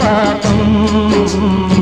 పాపం.